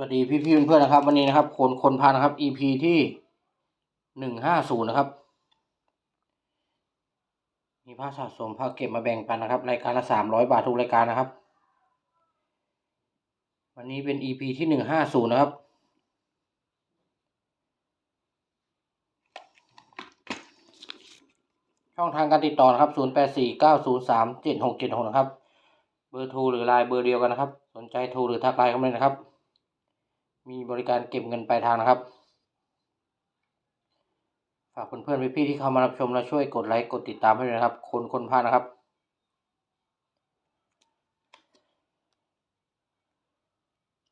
วัสดีพี่พี่เพื่อนๆนะครับ วันนี้นะครับคนคนพานะครับ EP ที่หนึ่งห้าศูนย์นะครับ มีผ้าสะสมผ้าเก็บมาแบ่งปันนะครับ รายการละสามร้อยบาททุกรายการนะครับ วันนี้เป็น EP ที่หนึ่งห้าศูนย์นะครับ ช่องทางการติดต่อนะครับ0 8 4 9 0 3 7 6 7 6นะครับ เบอร์โทรหรือไลน์เบอร์เดียวกันนะครับ สนใจโทรหรือทักไลน์เข้ามาเลยนะครับ มีบริการเก็บเงินปลายทางนะครับ ฝากเพื่อนๆพี่ๆที่เข้ามารับชมและช่วยกดไลค์กดติดตามให้ด้วยนะครับ คนคนพานะครับ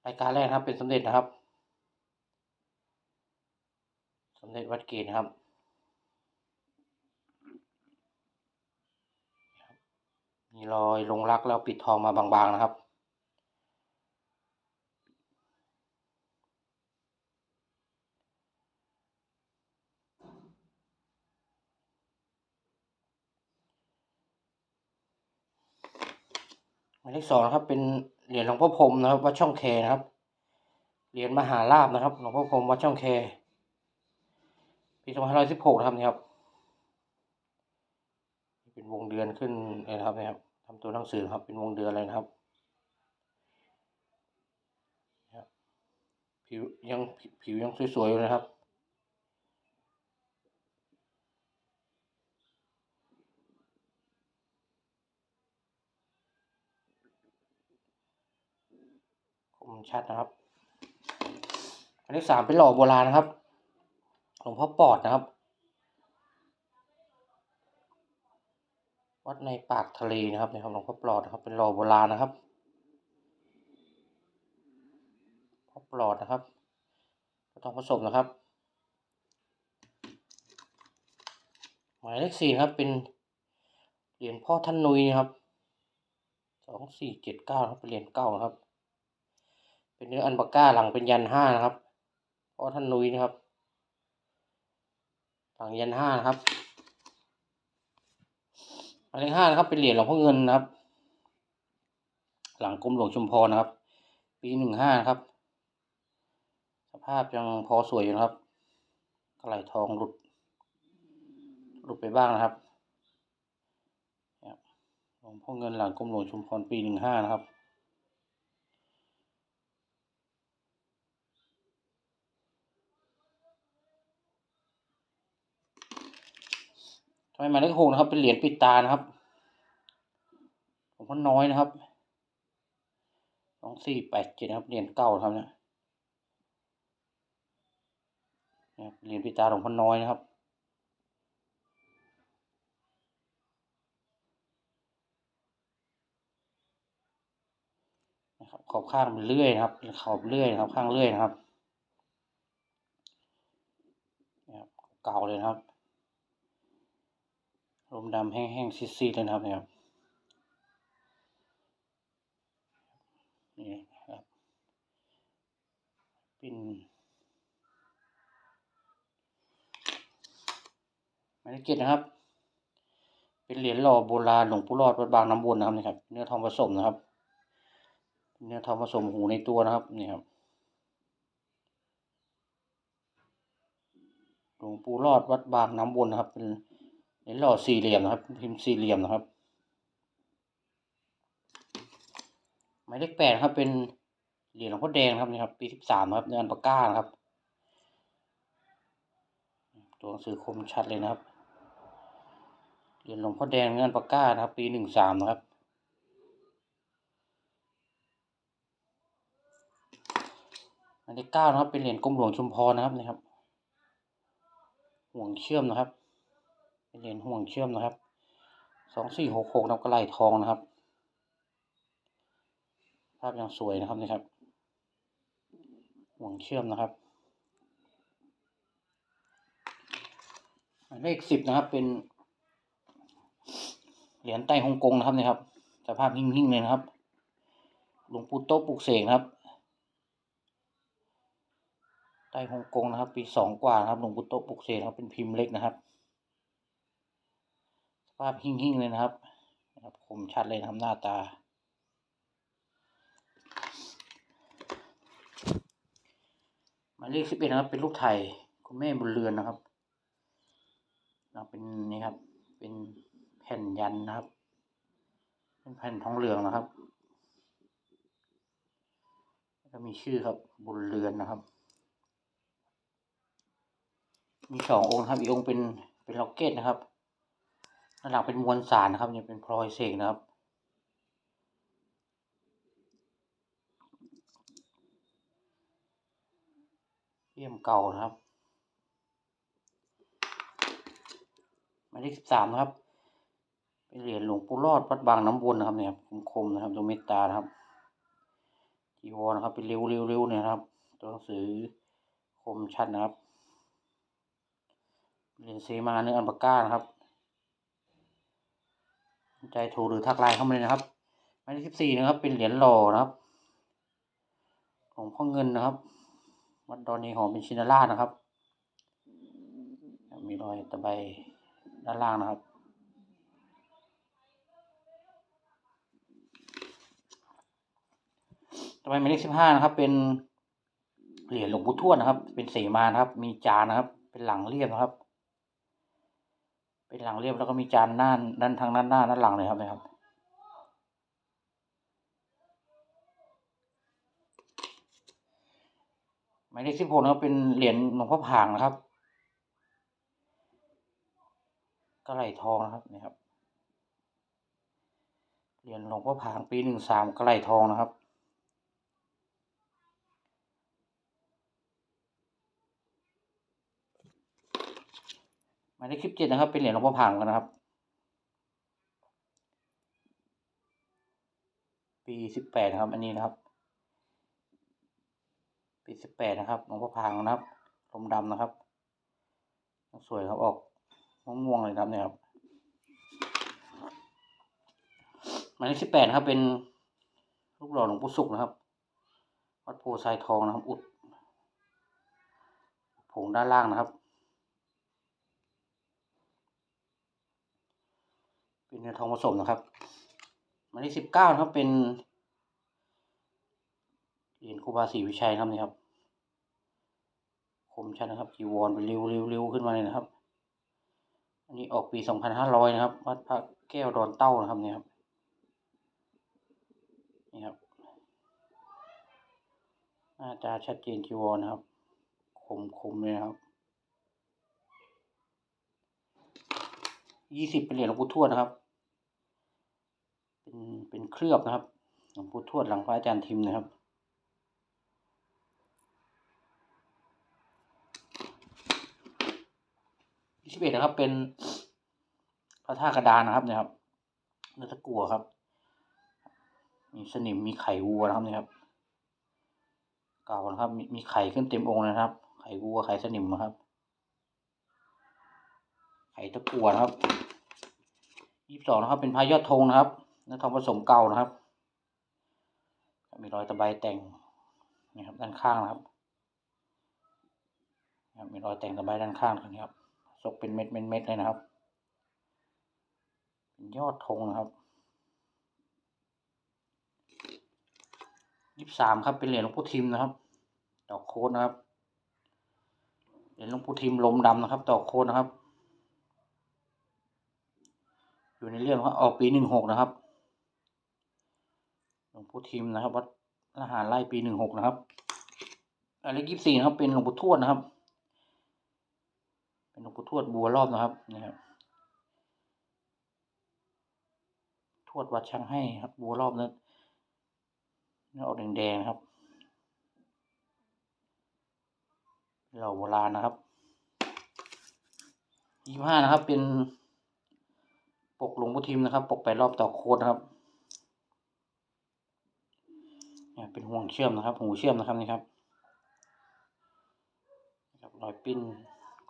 รายการแรกนะครับเป็นสมเด็จนะครับ สมเด็จวัดเกตนะครับมีรอยลงรักแล้วปิดทองมาบางๆนะครับ มายเลขสองนะครับ เป็นเหรียญหลวงพ่อพรมนะครับวัดช่องแคนะครับ เหรียญมหาลาบนะครับหลวงพ่อพรมวัดช่องแคปีสองพันห้าร้อยสิบหกนะครับนี่ครับ เป็นวงเดือนขึ้นเลยนะครับนี่ครับทำตัวหนังสือครับเป็นวงเดือนเลยนะครับนะครับผิวยังผิวยังสวยๆอยู่นะครับ ชัดนะครับ อันที่สามเป็นหล่อโบราณนะครับ หลวงพ่อปอดนะครับ วัดในปากทะเลนะครับนี่ครับหลวงพ่อปลอดนะครับ เป็นหล่อโบราณนะครับพ่อปลอดนะครับก็ต้องผสมนะครับ หมายเลขสี่นะครับเป็นเหรียญพ่อท่านนุยนะครับสองสี่เจ็ดเก้าครับเป็นเหรียญเก้านะครับ เป็นเนื้ออันปาก้าหลังเป็นยันห้านะครับ เพ่อท่านนุยนะครับ หลังยันห้านะครับหมายเลขห้านะครับ เป็นเหรียญหลวงพ่อเงินนะครับ หลังกรมหลวงชุมพรนะครับ ปีหนึ่งห้านะครับ สภาพยังพอสวยอยู่นะครับกระไหลทองหลุด หลุดไปบ้างนะครับหลวงพ่อเงินหลังกรมหลวงชุมพรปีหนึ่งห้านะครับ ทำไมหมายเลขหกนะครับ เป็นเหรียญปิดตานะครับหลวงพ่อน้อยนะครับสองสี่แปดเจ็ดนะครับเหรียญเก่าครับเนี่ยเนี่ยเหรียญปิดตาหลวงพ่อน้อยนะครับนะครับขอบข้างมันเลื่อยนะครับ ขอบเลื่อยนะครับ ข้างเลื่อยนะครับเนี่ยครับเก่าเลยนะครับ ลมดำแห้งๆซีดๆเลยนะครับเนี่ยครับนี่ครับเป็นหมายเลขเจ็ดนะครับ เป็นเหรียญหล่อโบราณหลวงปู่รอดวัดบางน้ำวนนะครับนี่ครับ เนื้อทองผสมนะครับ เนื้อทองผสมหูในตัวนะครับนี่ครับหลวงปู่รอดวัดบางน้ำวนนะครับ เป็น หรียญหล่อสี่เหลี่ยมนะครับ พิมพ์สี่เหลี่ยมนะครับหมายเลขแปดนะครับ เป็นเหรียญหลวงพ่อแดงนะครับนี่ครับ ปีสิบสามนะครับเนื้ออันปาก้านะครับ ตัวหนังสือคมชัดเลยนะครับเหรียญหลวงพ่อแดงเนื้ออันปาก้านะครับ ปีหนึ่งสามนะครับหมายเลขเก้านะครับ เป็นเหรียญกรมหลวงชุมพรนะครับนี่ครับห่วงเชื่อมนะครับ เป็นเหรียญห่วงเชื่อมนะครับสองสี่หกหกนับกระไหลทองนะครับ ภาพยังสวยนะครับนี่ครับ ห่วงเชื่อมนะครับหมายเลขสิบนะครับ เป็น เหรียญไต้ฮ่องกงนะครับนี่ครับสภาพหิ่งๆเลยนะครับหลวงปู่โต๊ะปลุกเสกนะครับใต้ฮ่องกงนะครับ ปีสองกว่านะครับหลวงปู่โต๊ะปลุกเสกนะครับเป็นพิมพ์เล็กนะครับ ภาพหิ่งๆเลยนะครับนะครับคมชัดเลยนะครับหน้าตามายเลขสิบเอ็ดนะครับ เป็นรูปไทยคุณแม่บุญเรือนนะครับนะเป็นนี่ครับ เป็นแผ่นยันนะครับ เป็นแผ่นทองเหลืองนะครับแล้วก็มีชื่อครับบุญเรือนนะครับ มีสององค์ครับอีกองค์เป็นเป็นล็อกเก็ตนะครับ ด้านหลังเป็นมวลสารนะครับเนี่ยเป็นพลอยเสกนะครับเลี่ยมเก่านะครับหมายเลขสิบสามนะครับ เป็นเหรียญหลวงปู่รอดวัดบางน้ำวนนะครับเนี่ยคมๆนะครับตรงเมตตานะครับจีวรนะครับ เป็นเร็วๆเร็วเนี่ยครับ ตัวหนังสือคมชัดนะครับเหรียญเซมาเนื้ออันปาก้านะครับ ใจโทรหรือทักไลน์เข้ามาเลยนะครับหมายเลขสิบสี่นะครับ เป็นเหรียญหล่อนะครับ ของพ่อเงินนะครับ วัดดอนนีหอมเป็นชินารานะครับ มีรอยตะไบด้านล่างนะครับต่อไปหมายเลขสิบห้านะครับ เป็นเหรียญหลวงปู่ทวดนะครับ เป็นเสมานะครับ มีจานนะครับ เป็นหลังเรียบนะครับ เป็นหลังเรียบแล้วก็มีจานหน้าด้านทางด้านหน้าด้านหลังเลยครับนะครับ หมายเลขสิบหกนะครับเป็นเหรียญหลวงพ่อผางนะครับกระไหลทองนะครับนี่ครับเหรียญหลวงพ่อผางปีหนึ่งสามกระไหลทองนะครับ หมายเลขสิบเจ็ดนะครับ เป็นเหรียญหลวงพ่อผางกันนะครับ ปีสิบแปดนะครับ อันนี้นะครับ ปีสิบแปดนะครับหลวงพ่อพางนะครับลมดำนะครับ สวยครับออกม่วงๆเลยครับเนี่ยครับหมายเลขสิบแปดนะครับ เป็นรูปหล่อหลวงปู่สุขนะครับ วัดโพไซทองนะครับ อุดผงด้านล่างนะครับ เป็นเนื้อทองผสมนะครับหมายเลขสิบเก้านะครับเป็นเหรียญครูบาศรีวิชัยครับนี่ครับคมชัดนะครับจีวรเป็นริ้วริ้วริ้วขึ้นมาเลยนะครับ อันนี้ออกปีสองพันห้าร้อยนะครับวัดพระแก้วดอนเต้านะครับเนี่ยครับนี่ครับหน้าตาชัดเจนจีวรนะครับ คมคมเลยนะครับยี่สิบเป็นเหรียญหลวงปู่ทวดนะครับ เป็นเป็นเคลือบนะครับหลวงปู่ทวดหลังพระอาจารย์ทิมนะครับยี่สิบเอ็ดนะครับ เป็นพระธาตุกระดานนะครับเนี่ยครับเนื้อตะกัวครับ มีสนิมมีไข่วัวนะครับเนี่ยครับเก่านะครับ มีมีไข่ขึ้นเต็มองค์นะครับ ไข่วัวไข่สนิมนะครับ ไข่ตะกัวนะครับยี่สิบสองนะครับ เป็นพายอดธงนะครับ เนื้อทองผสมเก่านะครับ มีรอยตะไบแต่งนะครับด้านข้างนะครับ มีรอยแต่งตะไบด้านข้างตรงนี้ครับซกเป็นเม็ดเม็ดเม็ดเลยนะครับเป็นยอดธงนะครับยี่สิบสามครับเป็นเหรียญหลวงปู่ทิมนะครับ ดอกโค้ดนะครับเหรียญหลวงปู่ทิมลมดำนะครับ ดอกโค้ดนะครับ อยู่ในเรื่องว่าออกปีหนึ่งหกนะครับ ปู่ทิมนะครับ วัดละหารไล่ปีหนึ่งหกนะครับอันเลขยี่สี่นะครับ เป็นหลวงปู่ทวดนะครับ เป็นหลวงปู่ทวดบัวรอบนะครับนี่ครับทวดวัดช่างให้ครับ บัวรอบนั้นเนื้ออกแดงๆนะครับเหล่าโบราณนะครับยี่ห้านะครับ เป็นปกหลวงพ่ทิมนะครับ ปกไปรอบต่อโคดนะครับ เนี่ยเป็นห่วงเชื่อมนะครับ หูเชื่อมนะครับนี่ครับรอยปิ้น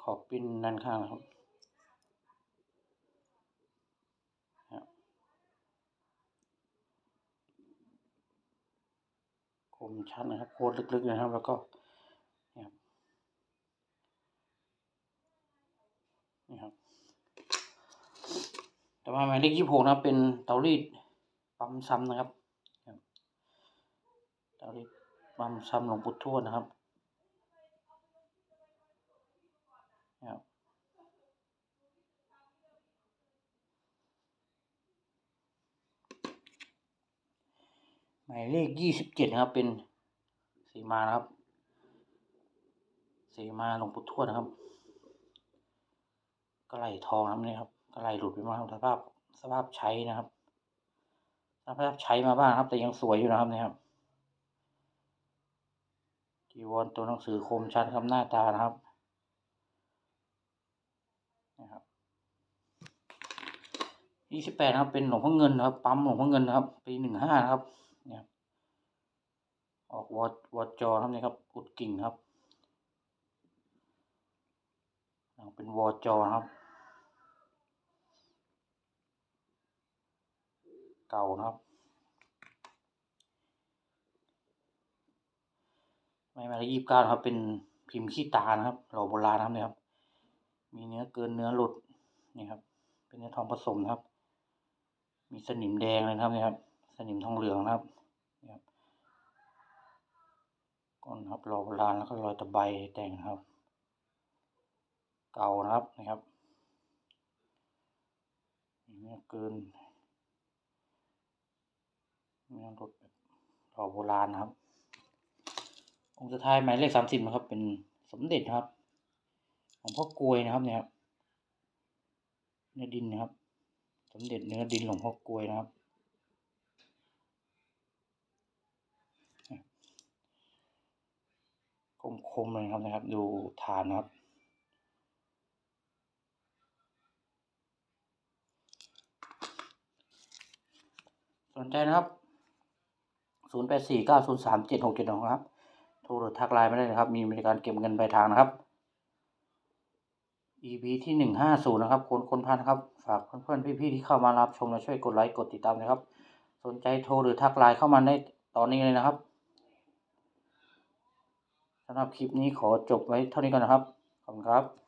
ขอบปิ้นด้านข้างนะครับคมชัดนะครับโคตรลึกๆนะครับ แล้วก็นี่ครับนี่ครับแต่ว่าหมายเลขยี่หกนะเป็นเตารีดปั๊มซ้ำนะครับาที่บัมซ้ำหลวงปู่ทวดนะครับหมายเลขยี่สิบเจ็ดนะครับ เป็นสีมานะครับสีมาหลวงปู่ทวดนะครับกระไหลทองนะครับนี่ครับกระไหลหลุดไปมาสภาพสภาพใช้นะครับสภาพใช้มาบ้างครับ แต่ยังสวยอยู่นะครับนี่ครับ จีวรตัวหนังสือคมชัดครับหน้าตานะครับนะครับยี่สิบแปดครับเป็นหลวงพ่อเงินนะครับปั๊มหลวงพ่อเงินนะครับปีหนึ่งห้านะครับเนี่ยออกวอดวอดจอครับนี่ครับอุดกิ่งครับเป็นวอจอครับ เก่านะครับ ไม่มาละยี่สิบเก้านะครับ เป็นพิมพ์ขี้ตานะครับ หล่อโบราณนะครับเนี่ยครับ มีเนื้อเกินเนื้อหลุดนี่ครับ เป็นเนื้อทองผสมนะครับ มีสนิมแดงเลยนะครับเนี่ยครับ สนิมทองเหลืองนะครับนี่ครับก้อนครับหล่อโบราณแล้วก็รอยตะไบแต่งครับ เก่านะครับนะครับเนื้อเกินเนื้อหลุดหล่อโบราณนะครับ องค์สุดท้ายหมายเลขสามสิบนะครับ เป็นสมเด็จครับ ของพ่อกลวยนะครับเนี่ยครับเนื้อดินนะครับ สมเด็จเนื้อดินหลวงพ่อกลวยนะครับคมๆเลยครับนะครับ ดูฐานนะครับสนใจนะครับศูนย์แปดสี่เก้าศูนย์สามเจ็ดหกเจ็ดครับ โทรหรือทักไลน์มาได้นะครับ มีบริการเก็บเงินปลายทางนะครับ EP ที่หนึ่งห้าศูนย์นะครับคนคนพันครับ ฝากเพื่อนๆพี่ๆที่เข้ามารับชมและช่วยกดไลค์กดติดตามนะครับ สนใจโทรหรือทักไลน์เข้ามาได้ตอนนี้เลยนะครับสำหรับคลิปนี้ขอจบไว้เท่านี้ก่อนนะครับ ขอบคุณครับ